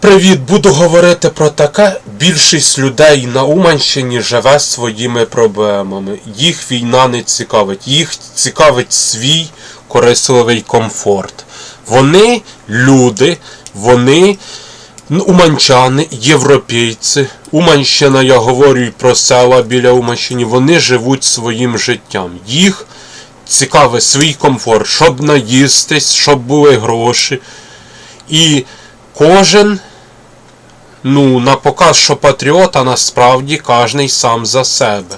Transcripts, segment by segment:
Привіт, буду говорити про таке. Більшість людей на Уманщині живе своїми проблемами. Їх війна не цікавить, їх цікавить свій корисливий комфорт. Вони люди, вони уманчани, європейці. Уманщина, я говорю про села біля Уманщини, вони живуть своїм життям. Їх цікавий свій комфорт, щоб наїстись, щоб були гроші. І кожен, ну, на показ, що патріот, а насправді кожний сам за себе.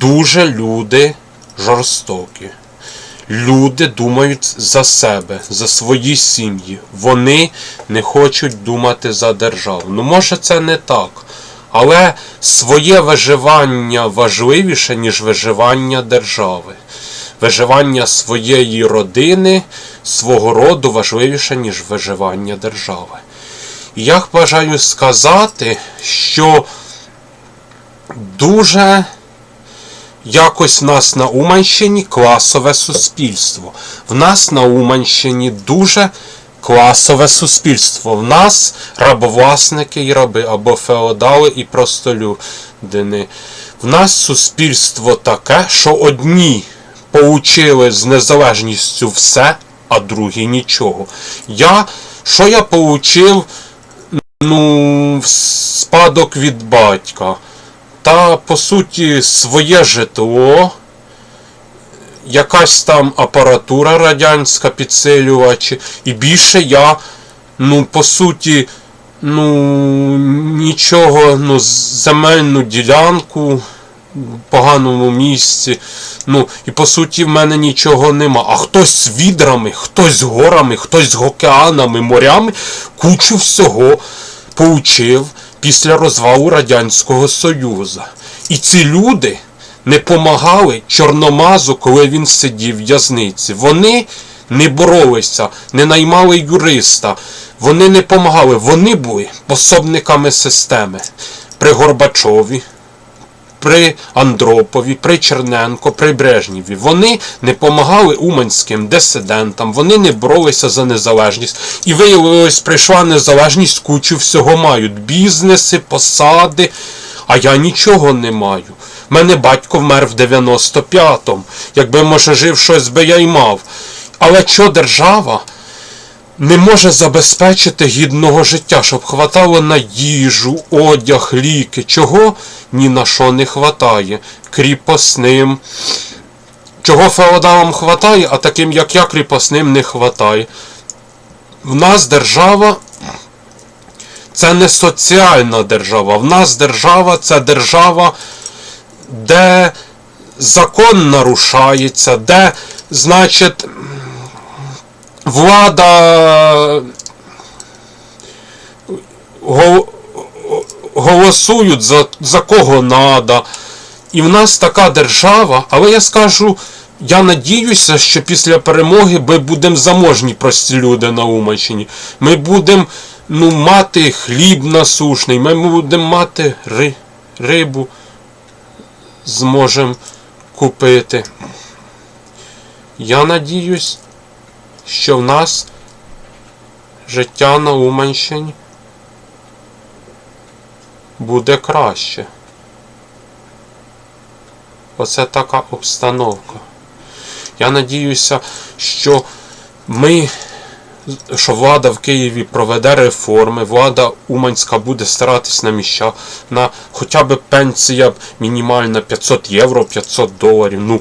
Дуже люди жорстокі. Люди думають за себе, за свої сім'ї. Вони не хочуть думати за державу. Ну, може, це не так. Але своє виживання важливіше, ніж виживання держави. Виживання своєї родини, свого роду важливіше, ніж виживання держави. Я бажаю сказати, що дуже якось в нас на Уманщині класове суспільство. В нас на Уманщині дуже класове суспільство. В нас рабовласники і раби, або феодали і простолюдини. В нас суспільство таке, що одні получили з незалежністю все, а другі нічого. Я, що я получив, ну, спадок від батька? Та, по суті, своє житло, якась там апаратура радянська підсилювачі, і більше я, ну, по суті, ну, нічого, ну, земельну ділянку поганому місці. Ну, і по суті в мене нічого нема. А хтось з відрами, хтось з горами, хтось з океанами, морями, кучу всього поучив після розвалу Радянського Союзу. І ці люди не помагали Чорномазу, коли він сидів в в'язниці. Вони не боролися, не наймали юриста, вони не помагали, вони були пособниками системи. При Горбачові, при Андропові, при Черненко, при Брежнєві. Вони не помагали уманським дисидентам, вони не боролися за незалежність. І виявилось, прийшла незалежність, кучу всього мають. Бізнеси, посади, а я нічого не маю. У мене батько вмер в 95-му. Якби, може, жив щось би я й мав. Але що держава? Не може забезпечити гідного життя, щоб хватало на їжу, одяг, ліки. Чого ні на що не хватає. Кріпосним. Чого феодалам хватає, а таким, як я, кріпосним не хватає. В нас держава це не соціальна держава. В нас держава це держава, де закон нарушається, де, значить, влада голосують за, за кого надо. І в нас така держава, але я скажу, я надіюся, що після перемоги ми будемо заможні прості люди на Уманщині. Ми будемо ну, мати хліб насушний, ми будемо мати ри, рибу, зможемо купити. Я надіюсь, що в нас життя на Уманщині буде краще. Оце така обстановка. Я надіюся, що ми, що влада в Києві проведе реформи, влада Уманська буде старатись на місцях, на хоча б пенсія мінімальна 500 євро, 500 доларів. Ну,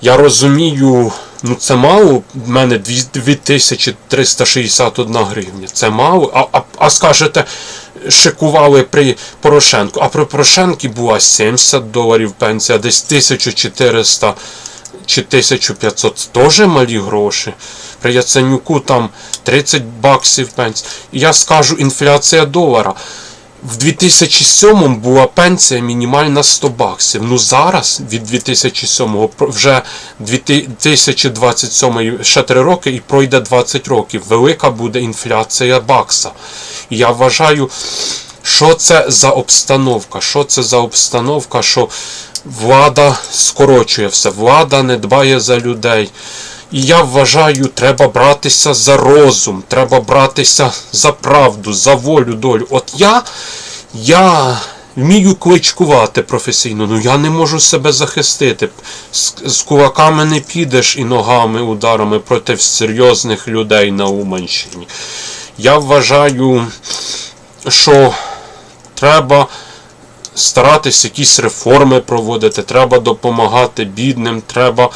я розумію, ну це мало, в мене 2361 гривня. Це мало. А, а, а скажете, шикували при Порошенку. А при Порошенку була 70 доларів пенсія, десь 1400 чи 1500 теж малі гроші. При Яценюку там 30 баксів пенсія. Я скажу, інфляція долара. В 2007 була пенсія мінімальна 100 баксів. Ну зараз від 2007 про- вже 2027 ще 3 роки і пройде 20 років. Велика буде інфляція бакса. І я вважаю, що це за обстановка? Що це за обстановка, що влада скорочує все, влада не дбає за людей. І я вважаю, треба братися за розум, треба братися за правду, за волю, долю. От я, я вмію кличкувати професійно, ну я не можу себе захистити. З, з кулаками не підеш і ногами, ударами проти серйозних людей на Уманщині. Я вважаю, що треба старатись якісь реформи проводити, треба допомагати бідним, треба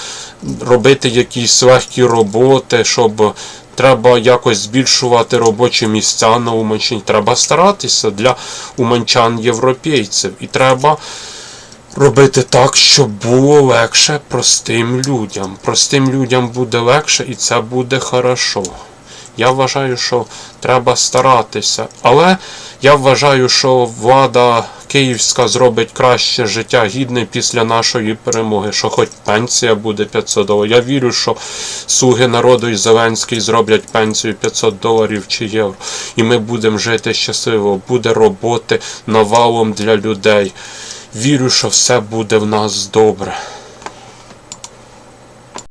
робити якісь легкі роботи, щоб треба якось збільшувати робочі місця на Уманщині. Треба старатися для уманчан європейців. І треба робити так, щоб було легше простим людям. Простим людям буде легше і це буде хорошо. Я вважаю, що треба старатися. Але я вважаю, що влада київська зробить краще життя гідне після нашої перемоги, що хоч пенсія буде 500 доларів. Я вірю, що слуги народу і Зеленський зроблять пенсію 500 доларів чи євро. І ми будемо жити щасливо, буде роботи навалом для людей. Вірю, що все буде в нас добре.